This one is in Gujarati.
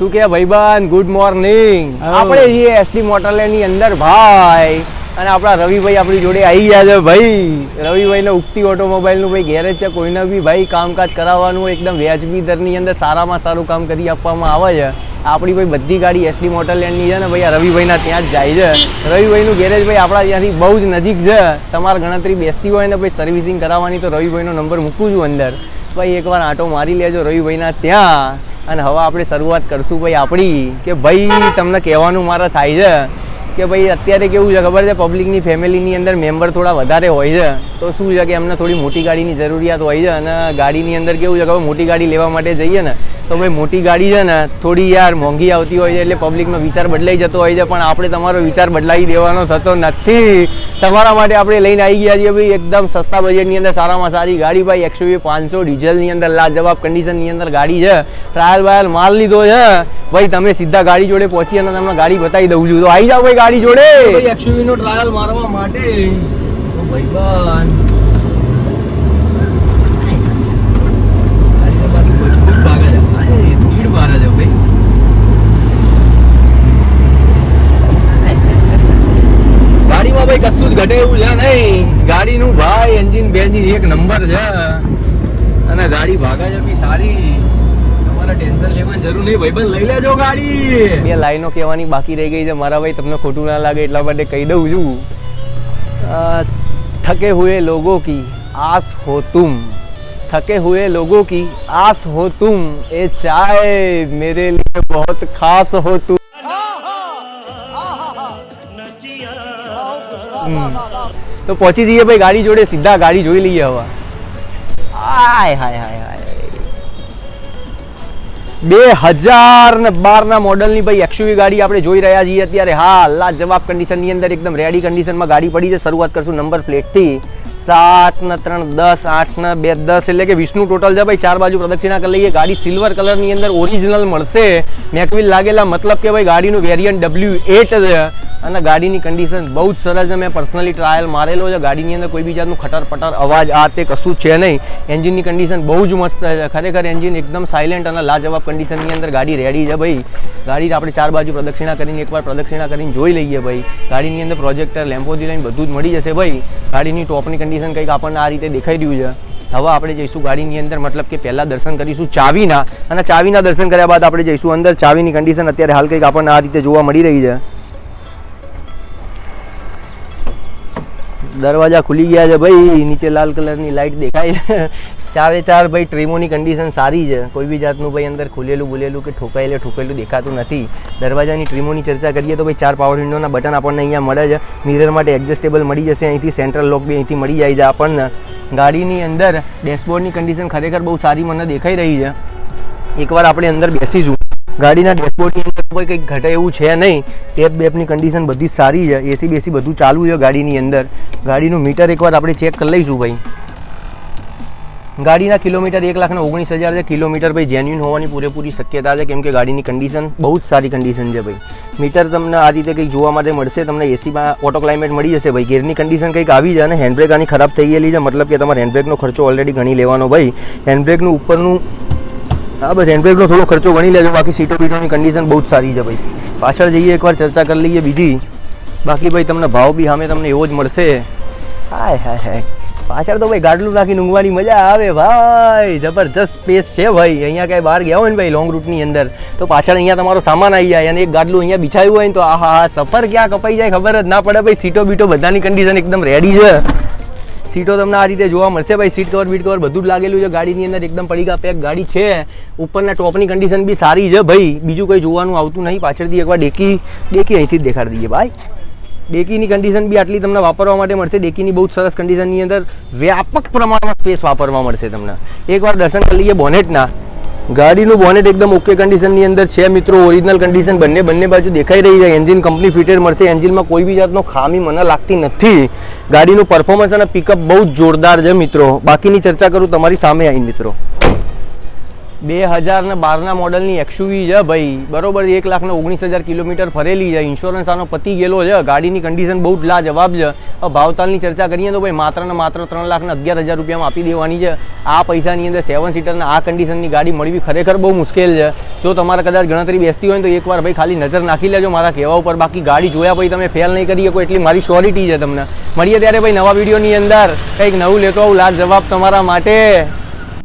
શું કે ભાઈબંધ ગુડ મોર્નિંગ આપણે છીએ એસટી મોટરલેન્ડની અંદર ભાઈ. અને આપણા રવિભાઈ આપણી જોડે આવી ગયા છે ભાઈ. રવિભાઈ ને ઉગતી ઓટોમોબાઈલનું ભાઈ ગેરેજ છે. કોઈને બી ભાઈ કામકાજ કરાવવાનું એકદમ વ્યાજબી દરની અંદર સારામાં સારું કામ કરી આપવામાં આવે છે. આપણી ભાઈ બધી ગાડી એસટી મોટરલેન્ડની છે ને ભાઈ આ રવિભાઈના ત્યાં જ જાય છે. રવિભાઈનું ગેરેજ ભાઈ આપણા ત્યાંથી બહુ જ નજીક છે. તમારે ગણતરી બેસતી હોય ને ભાઈ સર્વિસિંગ કરાવવાની તો રવિભાઈનો નંબર મૂકું છું અંદર. ભાઈ એકવાર આંટો મારી લેજો રવિભાઈના ત્યાં. અને હવે આપણે શરૂઆત કરશું ભાઈ આપણી કે ભાઈ તમને કહેવાનું મારે થાય છે. કે ભાઈ અત્યારે કેવું છે? ખબર છે? પબ્લિકની ફેમિલીની અંદર મેમ્બર થોડા વધારે હોય છે. તો શું છે કે એમને થોડી મોટી ગાડીની જરૂરિયાત હોય છે અને ગાડીની અંદર કેવું છે? ખબર? મોટી ગાડી લેવા માટે જઈએ ને, તો ભાઈ મોટી ગાડી છે ને, થોડી યાર મોંઘી આવતી હોય છે એટલે પબ્લિકનો વિચાર બદલાઈ જતો હોય છે. પણ આપણે તમારો વિચાર બદલાવી દેવાનો થતો નથી. તમારા માટે આપણે લઈને આવી ગયા છીએ ભાઈ એકદમ સસ્તા બજેટની અંદર, સારામાં સારી ગાડી. ભાઈ એકસો પાંચસો ડીઝલની અંદર, લાજવાબ કન્ડિશનની અંદર ગાડી છે. ટ્રાયલ બાયલ માલ લીધો છે. ભાઈ તમે સીધા ગાડી જોડે પહોંચી અને તમને ગાડી બતાવી દઉં છું. તો આવી જાઓ ભાઈ ગાડી જોડે. ભાઈ એક્સયુવી નો ટ્રાયલ મારવા માટે. ભાઈ ગાડીમાં ભાઈ કશું જ ઘટે એવું છે નહીં. ગાડીનું ભાઈ એન્જિન બેન્જિન એક નંબર છે. અને ગાડી ભાગે છે બી સારી. એટલે ટેન્શન લેવાની જરૂર નહીં. ભાઈ, પણ લઈ લેજો ગાડી. બે લાઈનો કહેવાની બાકી રહી ગઈ છે. મારા ભાઈ તમને ખોટું ના લાગે એટલા માટે કહી દઉં છું. થકે હુએ લોગો કી આસ હો તુમ. થકે હુએ લોગો કી આસ હો તુમ. એ ચાય મેરે લીએ બહોત ખાસ હો તુમ. તો પહોંચી જઈએ ભાઈ ગાડી જોડે. સીધા ગાડી જોઈ લઈએ હવે. હાય હાય હાય. બે હજાર ને બાર ના મોડલની ભાઈ એક્સયુવી ગાડી આપણે જોઈ રહ્યા છીએ અત્યારે. હા લા જવાબ કન્ડિશનની અંદર એકદમ રેડી કન્ડિશનમાં ગાડી પડી છે. શરૂઆત કરશું નંબર પ્લેટથી સાત ને ત્રણ, દસ, આઠ ને બે, દસ, એટલે કે વિષ્ણુ ટોટલ છે ભાઈ. ચાર બાજુ પ્રદક્ષિણા કરી લઈએ. ગાડી સિલ્વર કલરની અંદર ઓરિજિનલ મળશે. મેકવિલ લાગેલા, મતલબ કે ભાઈ ગાડીનું વેરિયન્ટ ડબલ્યુ એટ અને ગાડીની કન્ડિશન બહુ જ સરસ છે. મેં પર્સનલી ટ્રાયલ મારેલો છે. ગાડીની અંદર કોઈ બી જાતનું ખટર પટર અવાજ આ તે કશું છે નહીં. એન્જિનની કન્ડિશન બહુ જ મસ્ત છે. ખરેખર એન્જિન એકદમ સાયલેન્ટ અને લાજવાબ કન્ડિશનની અંદર ગાડી રેડી છે ભાઈ. ગાડી આપણે ચાર બાજુ પ્રદક્ષિણા કરીને એકવાર પ્રદક્ષિણા કરીને જોઈ લઈએ ભાઈ. ગાડીની અંદર પ્રોજેક્ટર લેમ્પોથી લઈને બધું જ મળી જશે ભાઈ. ગાડીની ટોપની કન્ડિશન કંઈક આપણને આ રીતે દેખાઈ રહ્યું છે. હવે આપણે જઈશું ગાડીની અંદર. મતલબ કે પહેલાં દર્શન કરીશું ચાવીના. અને ચાવીના દર્શન કર્યા બાદ આપણે જઈશું અંદર. ચાવીની કન્ડિશન અત્યારે હાલ કંઈક આપણને આ રીતે જોવા મળી રહી છે. દરવાજા ખુલી ગયા છે ભાઈ, નીચે લાલ કલરની લાઇટ દેખાય છે. ચારે ચાર ભાઈ ટ્રેમોની કન્ડિશન સારી છે. કોઈ બી જાતનું ભાઈ અંદર ખુલેલું બુલેલું કે ઠોકાયેલું ઠોકેલું દેખાતું નથી. દરવાજાની ટ્રીમોની ચર્ચા કરીએ તો ભાઈ ચાર પાવર વિન્ડોના બટન આપણને અહીંયા મળે છે. મિરર માટે એડજસ્ટેબલ મળી જશે, અહીંથી સેન્ટ્રલ લોક બી અહીંથી મળી જાય છે આપણને. ગાડીની અંદર ડેશબોર્ડની કન્ડિશન ખરેખર બહુ સારી મને દેખાઈ રહી છે. એકવાર આપણે અંદર બેસીશું. ગાડીના ડેશબોર્ડની કોઈ કંઈક ઘટે એવું છે નહીં ટેપ બેપની કન્ડિશન બધી સારી છે. એસી બેસી બધું ચાલુ છે ગાડીની અંદર. ગાડીનું મીટર એકવાર આપણે ચેક કરી લઈશું ભાઈ. ગાડીના કિલોમીટર એક લાખના ઓગણીસ હજાર છે. કિલોમીટર ભાઈ જેન્યુન હોવાની પૂરેપૂરી શક્યતા છે, કેમ કે ગાડીની કન્ડિશન બહુ જ સારી કન્ડિશન છે ભાઈ. મીટર તમને આ રીતે કંઈક જોવા માટે મળશે, તમને એસીમાં ઓટો ક્લાઇમેટ મળી જશે ભાઈ. ગેરની કન્ડિશન કંઈક આવી જાય અને હેન્ડબ્રેક આની ખરાબ થઈ ગયેલી છે. મતલબ કે તમારે હેન્ડબ્રેકનો ખર્ચો ઓલરેડી ગણી લેવાનો ભાઈ. હેન્ડબ્રેકનું ઉપરનું હા, બસ હેન્ડબ્રેકનો થોડો ખર્ચો ગણી લેજો. બાકી સીટો બીટોની કન્ડિશન બહુ જ સારી છે ભાઈ. પાછળ જઈએ, એકવાર ચર્ચા કરી લઈએ બીજી. બાકી ભાઈ તમને ભાવ બી સામે તમને એવો જ મળશે. હાય હાય હાય. પાછળ તો ભાઈ ગાડલું નાખીને ઊંઘવાની મજા આવે ભાઈ. જબરજસ્ત સ્પેસ છે ભાઈ. અહીંયા કાંઈ બહાર ગયા હોય ને ભાઈ લોંગ રૂટની અંદર, તો પાછળ અહીંયા તમારો સામાન આવી જાય અને એક ગાડલું અહીંયા બિછાયું હોય ને તો આ હા સફર ક્યાં કપાઈ જાય ખબર જ ના પડે ભાઈ. સીટો બીટો બધાની કન્ડિશન એકદમ રેડી છે. સીટો તમને આ રીતે જોવા મળશે ભાઈ. સીટ કવર બીટ કવર બધું જ લાગેલું છે. ગાડીની અંદર એકદમ પડીકા પેક ગાડી છે. ઉપરના ટોપની કન્ડિશન બી સારી છે ભાઈ. બીજું કંઈ જોવાનું આવતું નહીં. પાછળથી એકવાર ડેકી ડેકી અહીંથી જ દેખાડી દઈએ ભાઈ. ડેકીની કન્ડિશન બી આટલી તમને વાપરવા માટે મળશે. ડેકીની બહુ સરસ કન્ડિશનની અંદર વ્યાપક પ્રમાણમાં સ્પેસ વાપરવા મળશે તમને. એકવાર દર્શન કરી લઈએ બોનેટના ગાડીનું બોનેટ એકદમ ઓકે કન્ડિશનની અંદર છે મિત્રો ઓરિજિનલ કન્ડિશન બંને બંને બાજુ દેખાઈ રહી છે. એન્જિન કંપની ફિટેડ મળશે. એન્જિનમાં કોઈ બી જાતનો ખામી મને લાગતી નથી. ગાડીનું પરફોર્મન્સ અને પિકઅપ બહુ જોરદાર છે મિત્રો. બાકીની ચર્ચા કરું તમારી સામે આવીને મિત્રો. બે હજાર ને બારના મોડલની એક્સયુવી છે ભાઈ. બરોબર, એક લાખ ને ઓગણીસ હજાર કિલોમીટર ફરેલી છે. ઇન્સ્યોરન્સ આનો પતી ગયેલો છે. ગાડીની કન્ડિશન બહુ જ લાજવાબ છે. ભાવતાલની ચર્ચા કરીએ તો ભાઈ માત્ર ને માત્ર ત્રણ લાખ ને અગિયાર હજાર રૂપિયામાં આપી દેવાની છે. આ પૈસાની અંદર સેવન સીટરના આ કન્ડિશનની ગાડી મળવી ખરેખર બહુ મુશ્કેલ છે. જો તમારે કદાચ ગણતરી બેસતી હોય તો એકવાર ભાઈ ખાલી નજર નાખી લેજો. મારા કહેવા ઉપર બાકી ગાડી જોયા પછી તમે ફેલ નહીં કરી શકો એટલી મારી શ્યોરિટી છે તમને. મળીએ ત્યારે ભાઈ નવા વિડીયોની અંદર. કંઈક નવું લેતો આવું લાજ જવાબ તમારા માટે.